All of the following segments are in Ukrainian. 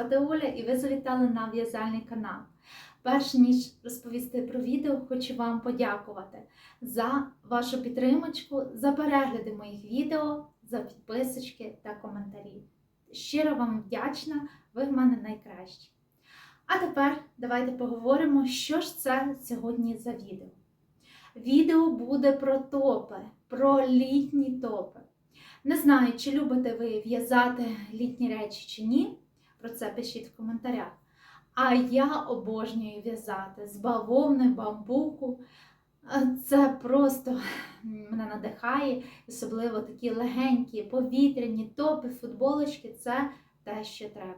звати Оля і ви завітали на в'язальний канал. Перш ніж розповісти про відео, хочу вам подякувати за вашу підтримочку, за перегляди моїх відео, за підписочки та коментарі. Щиро вам вдячна, ви в мене найкращі. А тепер давайте поговоримо, що ж це сьогодні за відео. Відео буде про топи, про літні топи. Не знаю, чи любите ви в'язати літні речі чи ні. Про це пишіть в коментарях. А я обожнюю в'язати з бавовни, бамбуку. Це просто мене надихає, особливо такі легенькі, повітряні топи, футболочки це те, що треба.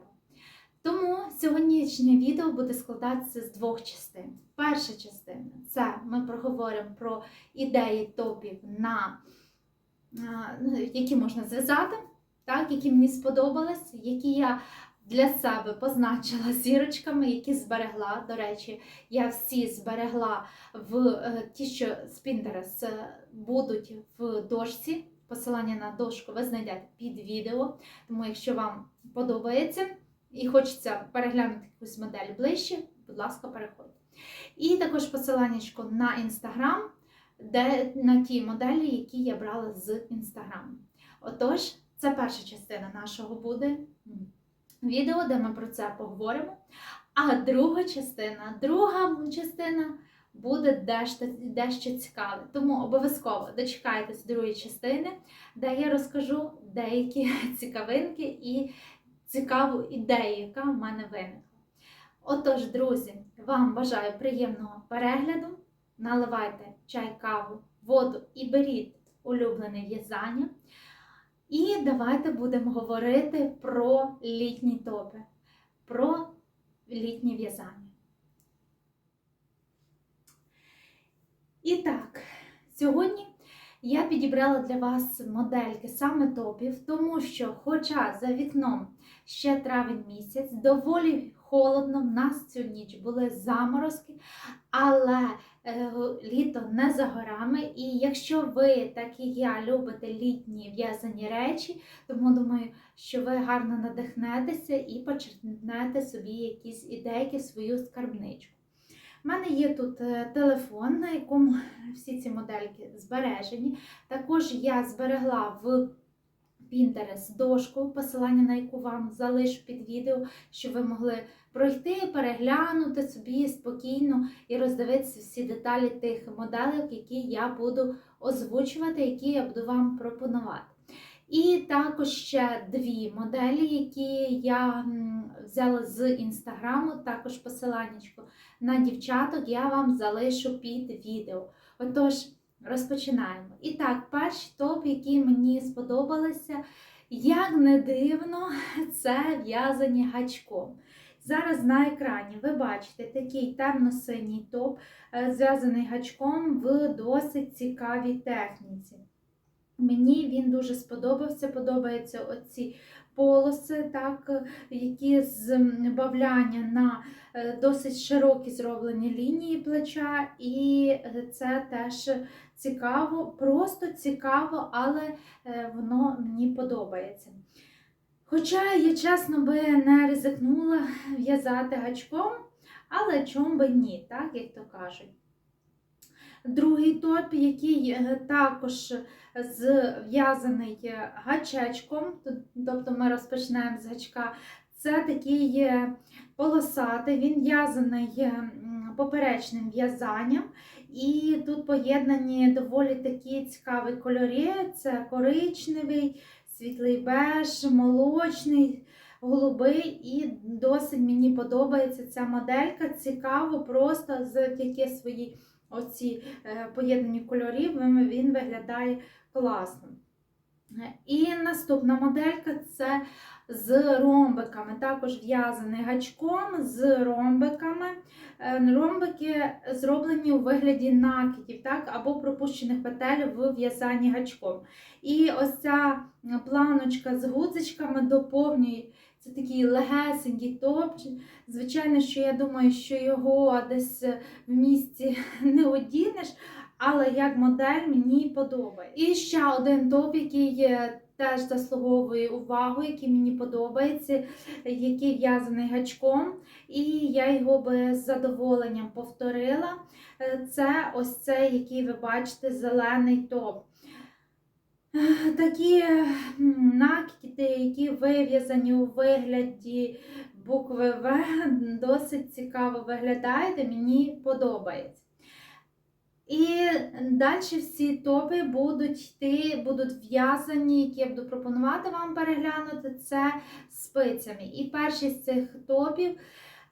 Тому сьогоднішнє відео буде складатися з двох частин. Перша частина це ми проговоримо про ідеї топів, на, які можна зв'язати, так, які мені сподобались, які я для себе позначила зірочками, які зберегла. До речі, я всі зберегла в ті, що з Pinterest будуть в дошці. Посилання на дошку ви знайдете під відео. Тому, якщо вам подобається і хочеться переглянути якусь модель ближче, будь ласка, переходьте. І також посилання на інстаграм, де на ті моделі, які я брала з інстаграму. Отож, це перша частина нашого буде відео, де ми про це поговоримо. А друга частина, друга частина буде дещо, дещо цікаве. Тому обов'язково дочекайтесь другої частини, де я розкажу деякі цікавинки і цікаву ідею, яка в мене виникла. Отож, друзі, вам бажаю приємного перегляду. Наливайте чай, каву, воду і беріть улюблене в'язання. І давайте будемо говорити про літні топи, про літнє в'язання. І так, сьогодні я підібрала для вас модельки саме топів, тому що, хоча за вікном ще травень місяць, доволі холодно, в нас цю ніч були заморозки, але літо не за горами. І якщо ви, так і я, любите літні в'язані речі, тому думаю, що ви гарно надихнетеся і почерпнете собі якісь ідейки, свою скарбничку. У мене є тут телефон, на якому всі ці модельки збережені. Також я зберегла в Pinterest дошку, посилання на яку вам залишу під відео, щоб ви могли пройти, переглянути собі спокійно і роздивитися всі деталі тих моделей, які я буду озвучувати, які я буду вам пропонувати. І також ще дві моделі, які я взяла з інстаграму, також посиланнячко на дівчаток я вам залишу під відео. Отож, розпочинаємо. І так, перший топ, який мені сподобалися, як не дивно, це в'язані гачком. Зараз на екрані ви бачите такий темно-синій топ, зв'язаний гачком в досить цікавій техніці. Мені він дуже сподобався, подобаються оці полоси, так, які з бавляння на досить широкі зроблені лінії плеча, і це теж цікаво, просто цікаво, але воно мені подобається. Хоча я, чесно би, не ризикнула в'язати гачком, але чому би ні, так, як то кажуть. Другий топ, який також зв'язаний гачечком, тобто ми розпочинаємо з гачка, це такий полосатий, він в'язаний поперечним в'язанням. І тут поєднані доволі такі цікаві кольори: це коричневий, світлий беж, молочний, голубий. І досить мені подобається ця моделька. Цікаво, просто завдяки своїй оці поєднані кольорів, він виглядає класно. І наступна моделька це з ромбиками, також в'язаний гачком з ромбиками. Ромбики зроблені у вигляді накидів, так, або пропущених петель в в'язанні гачком. І ось ця планочка з гудзичками доповнює це такий легесенький топчик. Звичайно, що я думаю, що його десь в місті не одінеш, але як модель мені подобається. І ще один топ, який теж заслуговує увагу, який мені подобається, який в'язаний гачком. І я його би з задоволенням повторила. Е, Це ось цей, який ви бачите, зелений топ. Е, Такі накиди, які вив'язані у вигляді букви В, досить цікаво виглядають, мені подобається. І далі всі топи будуть йти, будуть в'язані, які я буду пропонувати вам переглянути, це спицями. І перший з цих топів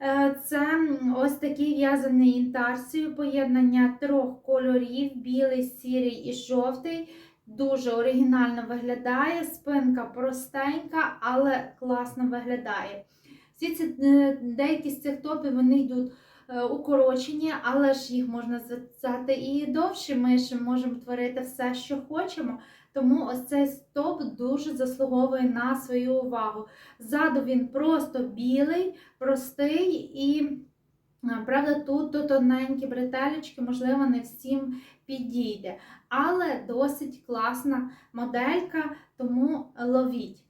е, це ось такий в'язаний інтарсією, поєднання трьох кольорів: білий, сірий і жовтий. Дуже оригінально виглядає, спинка простенька, але класно виглядає. Всі ці е, деякі з цих топів вони йдуть укорочені, але ж їх можна зв'язати і довше. Ми ж можемо творити все, що хочемо. Тому ось цей топ дуже заслуговує на свою увагу. Ззаду він просто білий, простий і, е, правда, тут то тоненькі бретелечки, можливо, не всім підійде. Але досить класна моделька, тому ловіть.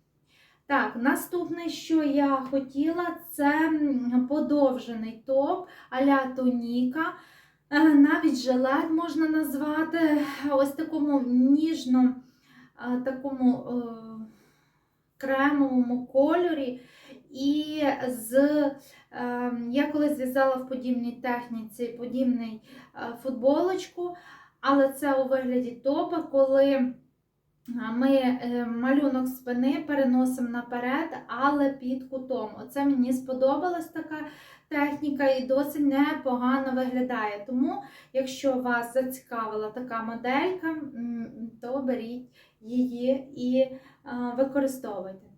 Так, наступне, що я хотіла, це подовжений топ а-ля тоніка. Е, Навіть жилет можна назвати ось такому ніжно, е, такому е, кремовому кольорі. І з, я колись зв'язала в подібній техніці подібний футболочку, але це у вигляді топа, коли ми е, малюнок спини переносимо наперед, але під кутом. Оце мені сподобалась така техніка і досить непогано виглядає. Тому, якщо вас зацікавила така моделька, то беріть її і е, використовуйте.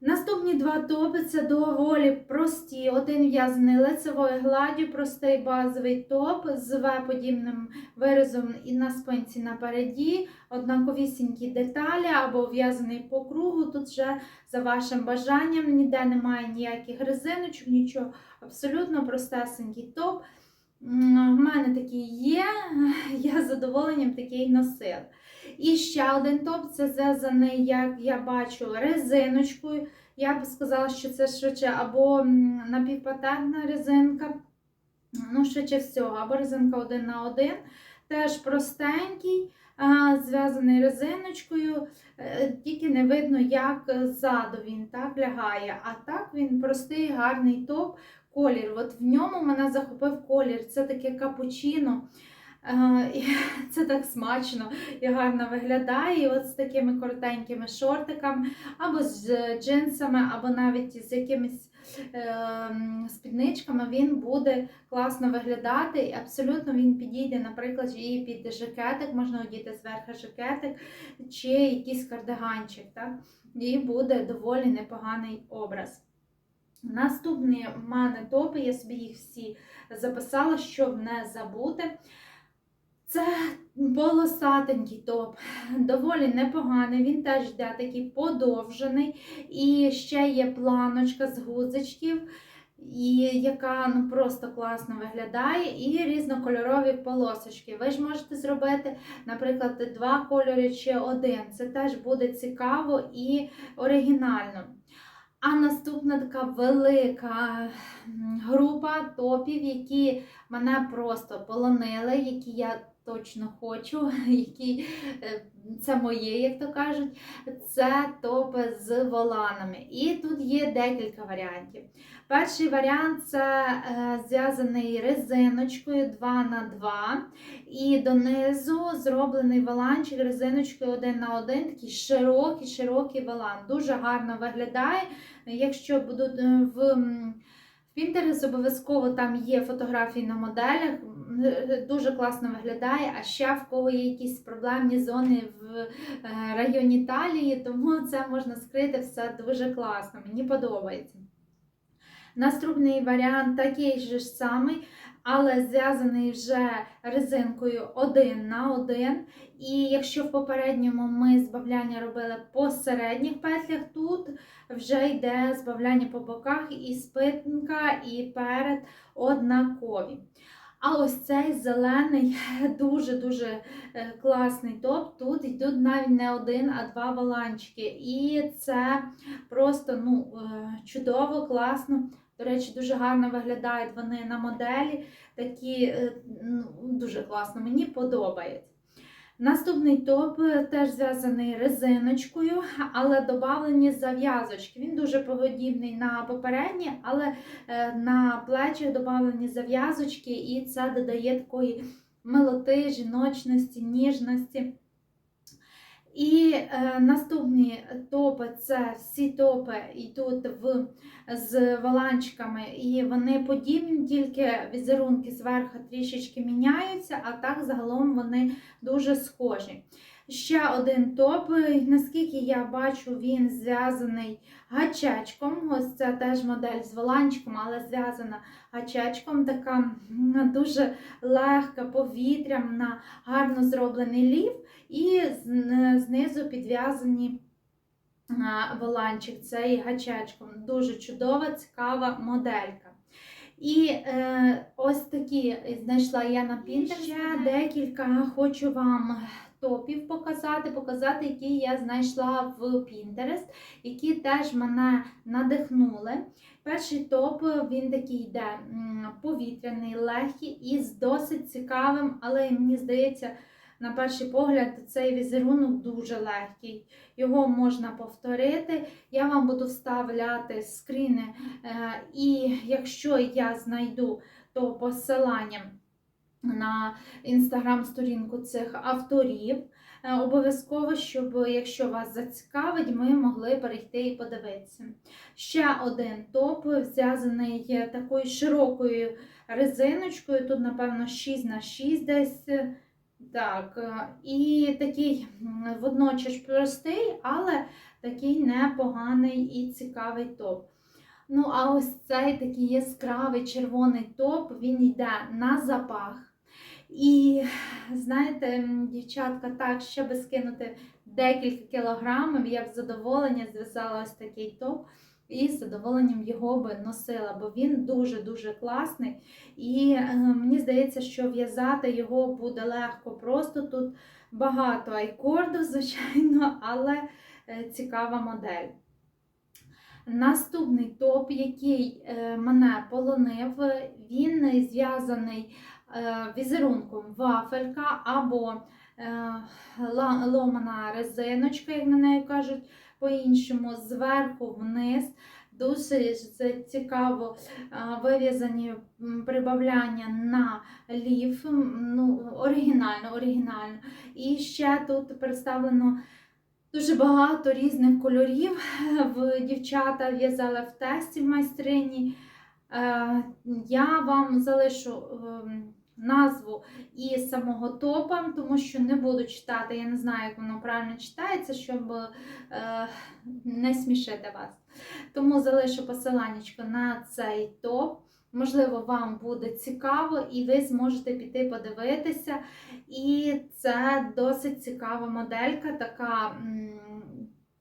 Наступні два топи це доволі прості. Один в'язаний лицевою гладдю, простий базовий топ з В-подібним виразом і на спинці напереді, однаковісінькі деталі або в'язаний по кругу. Тут вже за вашим бажанням ніде немає ніяких резиночок, нічого абсолютно простесенький топ. В мене такий є, я з задоволенням такий носила. І ще один топ це зв'язаний, як я бачу, резиночкою. Я б сказала, що це швидше або напівпатентна резинка, ну, швидше всього, або резинка один на один. Теж простенький, зв'язаний резиночкою, е, тільки не видно, як ззаду він так лягає. А так він простий, гарний топ. Колір. От в ньому мене захопив колір. Це таке капучино. Е, і Це так смачно і гарно виглядає. І от з такими коротенькими шортиками, або з джинсами, або навіть з якимись е, спідничками він буде класно виглядати. І абсолютно він підійде, наприклад, і під жакетик, можна одіти зверху жакетик, чи якийсь кардиганчик. Так? І буде доволі непоганий образ. Наступні в мене топи, я собі їх всі записала, щоб не забути. Це полосатенький топ, доволі непоганий, він теж йде такий подовжений. І ще є планочка з гудзичків, і яка ну, просто класно виглядає, і різнокольорові полосочки. Ви ж можете зробити, наприклад, два кольори чи один. Це теж буде цікаво і оригінально. А наступна така велика група топів, які мене просто полонили, які я точно хочу, які е, це моє, як то кажуть, це топи з воланами. І тут є декілька варіантів. Перший варіант це е, зв'язаний резиночкою 2 на 2 і донизу зроблений воланчик резиночкою 1 на 1 такий широкий, широкий волан. Дуже гарно виглядає. Якщо будуть е, в Pinterest обов'язково там є фотографії на моделях, дуже класно виглядає. А ще в кого є якісь проблемні зони в е, районі талії, тому це можна скрити все дуже класно. Мені подобається. Наступний варіант такий же ж самий, але зв'язаний вже резинкою один на один. І якщо в попередньому ми збавляння робили по середніх петлях, тут вже йде збавляння по боках і спинка, і перед однакові. А ось цей зелений дуже-дуже е, класний топ. Тут йдуть навіть не один, а два баланчики. І це просто ну, е, чудово, класно. До речі, дуже гарно виглядають вони на моделі. Такі е, ну, дуже класно, мені подобається. Наступний топ е, теж зв'язаний резиночкою, але додавлені зав'язочки. Він дуже подібний на попередній, але е, на плечах додавлені зав'язочки, і це додає такої милоти, жіночності, ніжності. І е, наступні топи це всі топи йдуть в, з валанчиками, і вони подібні, тільки візерунки зверху трішечки міняються, а так загалом вони дуже схожі. Ще один топ, наскільки я бачу, він зв'язаний гачечком. Ось це теж модель з воланчиком, але зв'язана гачечком. Така дуже легка, повітряна, гарно зроблений лів. І знизу підв'язані воланчик цей гачечком. Дуже чудова, цікава моделька. І е, ось такі знайшла я на Pinterest. Ще декілька хочу вам топів показати, показати, які я знайшла в Pinterest, які теж мене надихнули. Перший топ він такий йде повітряний, легкий і з досить цікавим, але мені здається, на перший погляд, цей візерунок дуже легкий. Його можна повторити. Я вам буду вставляти скріни, е, і якщо я знайду то посилання на інстаграм-сторінку цих авторів. е, Обов'язково, щоб якщо вас зацікавить, ми могли перейти і подивитися. Ще один топ зв'язаний такою широкою резиночкою. Тут, напевно, 6 на 6 десь. Так, е, і такий водночас простий, але такий непоганий і цікавий топ. Ну, а ось цей такий яскравий червоний топ, він йде на запах. І знаєте, дівчатка, так, щоб скинути декілька кілограмів, я б з задоволенням зв'язала ось такий топ і з задоволенням його би носила, бо він дуже-дуже класний. І е, мені здається, що в'язати його буде легко. Просто тут багато айкорду, звичайно, але е, цікава модель. Наступний топ, який е, мене полонив, він зв'язаний візерунком вафелька або е, ломана резиночка, як на неї кажуть по-іншому, зверху вниз. Дуже цікаво е, вив'язані прибавляння на лів. м, Ну, оригінально, оригінально. І ще тут представлено дуже багато різних кольорів. Дівчата в'язали в тесті в майстрині. Е, Я вам залишу ем, назву і самого топа, тому що не буду читати, я не знаю, як воно правильно читається, щоб е, не смішити вас. Тому залишу посиланнячко на цей топ. Можливо, вам буде цікаво, і ви зможете піти подивитися. І це досить цікава моделька, така м,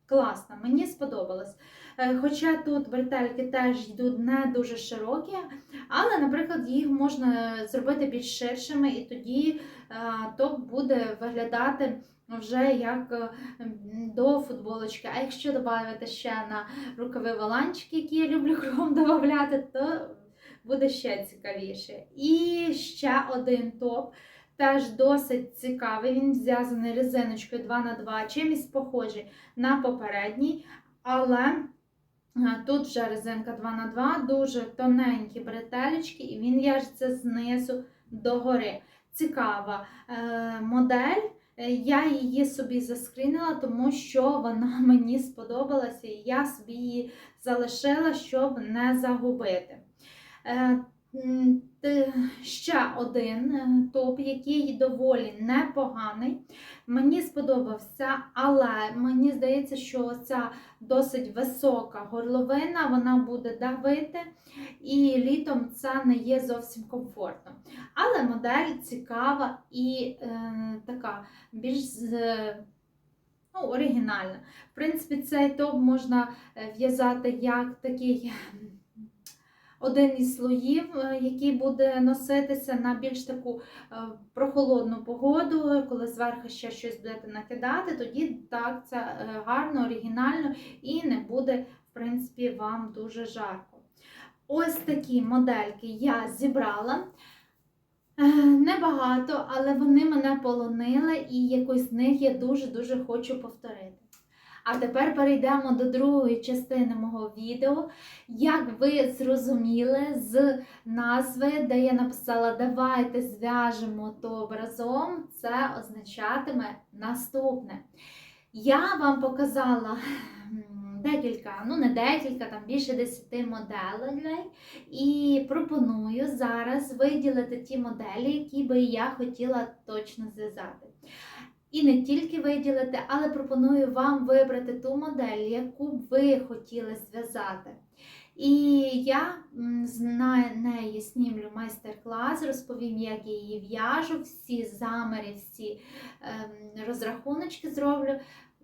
класна. Мені сподобалось. Е, Хоча тут бретельки теж йдуть не дуже широкі, але, наприклад, їх можна зробити більш ширшими, і тоді е, топ буде виглядати вже як е, до футболочки. А якщо додати ще на рукави воланчики, які я люблю кругом додати, то буде ще цікавіше. І ще один топ. Теж досить цікавий. Він зв'язаний резиночкою 2х2, чимось похожий на попередній, але е, тут вже резинка 2х2, дуже тоненькі бретелечки, і він в'яжеться знизу до гори. Цікава е, модель. Е, Я її собі заскрінила, тому що вона мені сподобалася, і я собі її залишила, щоб не загубити. Е, Ще один е, топ, який доволі непоганий. Мені сподобався, але мені здається, що ця досить висока горловина, вона буде давити, і літом це не є зовсім комфортно. Але модель цікава і е, така більш з- ну, оригінальна. В принципі, цей топ можна е, в'язати як такий один із слоїв, е, який буде носитися на більш таку е, прохолодну погоду, коли зверху ще щось будете накидати, тоді так це е, гарно, оригінально і не буде, в принципі, вам дуже жарко. Ось такі модельки я зібрала. Небагато, але вони мене полонили, і якусь з них я дуже-дуже хочу повторити. А тепер перейдемо до другої частини мого відео. Як ви зрозуміли з назви, де я написала Давайте зв'яжемо то разом, це означатиме наступне. Я вам показала декілька, ну не декілька, там більше 10 моделей. І пропоную зараз виділити ті моделі, які би я хотіла точно зв'язати. І не тільки виділити, але пропоную вам вибрати ту модель, яку б ви хотіли зв'язати. І я з неї знімлю майстер-клас, розповім, як я її в'яжу, всі заміри, всі ем, розрахуночки зроблю.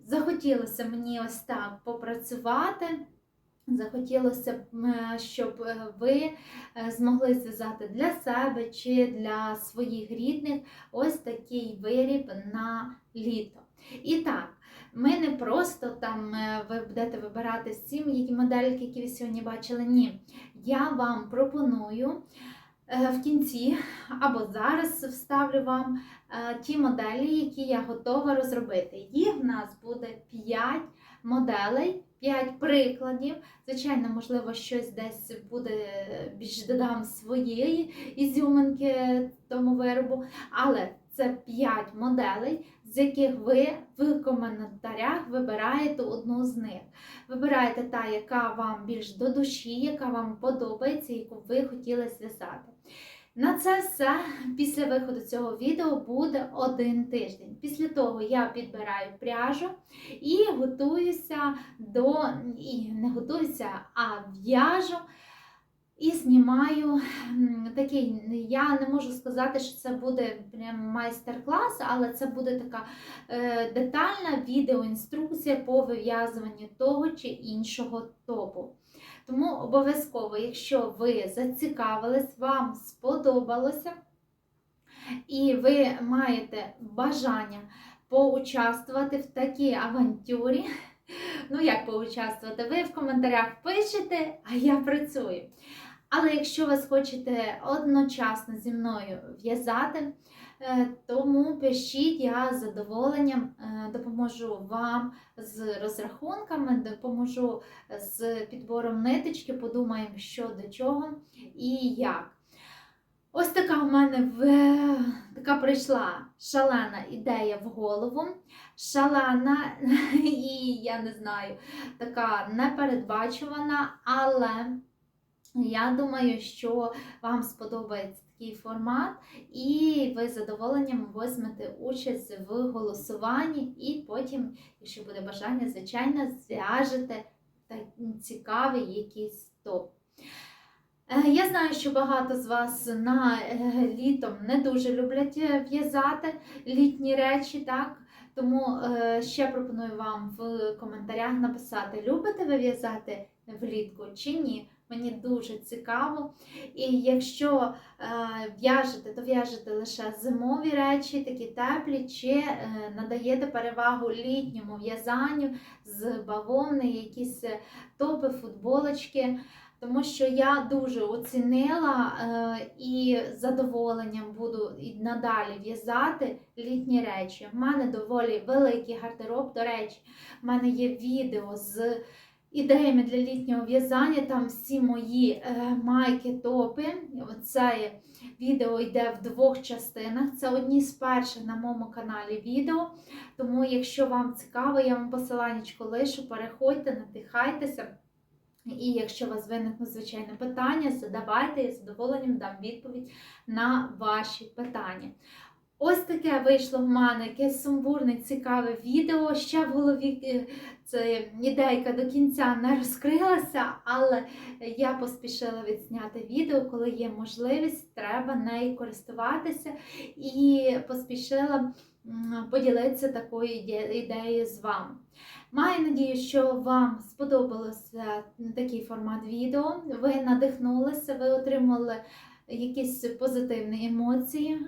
Захотілося мені ось так попрацювати. Захотілося б, щоб е, ви е, змогли зв'язати для себе чи для своїх рідних ось такий виріб на літо. І так, ми не просто там е, ви будете вибирати всі які модельки, які ви сьогодні бачили. Ні. Я вам пропоную в кінці або зараз вставлю вам ті моделі, які я готова розробити. Їх в нас буде 5 моделей. 5 прикладів. Звичайно, можливо, щось десь буде більш додам своєї ізюминки тому виробу, але це 5 моделей, з яких ви в коментарях вибираєте одну з них. Вибираєте та, яка вам більш до душі, яка вам подобається, яку ви хотіли зв'язати. На це все після виходу цього відео буде один тиждень. Після того я підбираю пряжу і готуюся до і не готуюся, а в'яжу. І знімаю такий, я не можу сказати, що це буде прям майстер-клас, але це буде така е, детальна відеоінструкція по вив'язуванню того чи іншого топу. Тому обов'язково, якщо ви зацікавились, вам сподобалося, і ви маєте бажання поучаствувати в такій авантюрі, ну як поучаствувати, ви в коментарях пишете, а я працюю. Але якщо ви хочете одночасно зі мною в'язати, тому пишіть, я з задоволенням е, допоможу вам з розрахунками, допоможу з підбором ниточки, подумаємо, що до чого і як. Ось така в мене в... така прийшла шалена ідея в голову. Шалена, і я не знаю, така непередбачувана, але я думаю, що вам сподобається такий формат, і ви з задоволенням візьмете участь в голосуванні, і потім, якщо буде бажання, звичайно, зв'яжете цікавий якийсь топ. Е, Я знаю, що багато з вас на е, літом не дуже люблять е, в'язати літні речі, так? Тому ще пропоную вам в коментарях написати, любите ви в'язати влітку чи ні. Мені дуже цікаво. І якщо е, в'яжете, то в'яжете лише зимові речі, такі теплі, чи е, надаєте перевагу літньому в'язанню з бавовни, якісь е, топи, футболочки. Тому що я дуже оцінила і з задоволенням буду і надалі в'язати літні речі. У мене доволі великий гардероб. До речі, в мене є відео з ідеями для літнього в'язання. Там всі мої е, майки, топи. Це відео йде в двох частинах. Це одні з перших на моєму каналі відео. Тому, якщо вам цікаво, я вам посиланнячко лишу, переходьте, надихайтеся. І якщо у вас виникнуть звичайно питання, задавайте, я з задоволенням дам відповідь на ваші питання. Ось таке вийшло в мене якесь сумбурне, цікаве відео. Ще в голові е, це ідейка до кінця не розкрилася, але я поспішила відзняти відео, коли є можливість, треба нею користуватися. І поспішила поділитися такою ідеєю з вами. Маю надію, що вам сподобався такий формат відео. Ви надихнулися, ви отримали якісь позитивні емоції.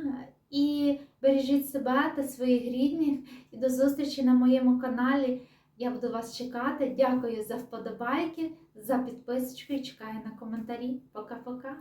І бережіть себе та своїх рідних. І до зустрічі на моєму каналі. Я буду вас чекати. Дякую за вподобайки, за підписочку і чекаю на коментарі. Пока-пока.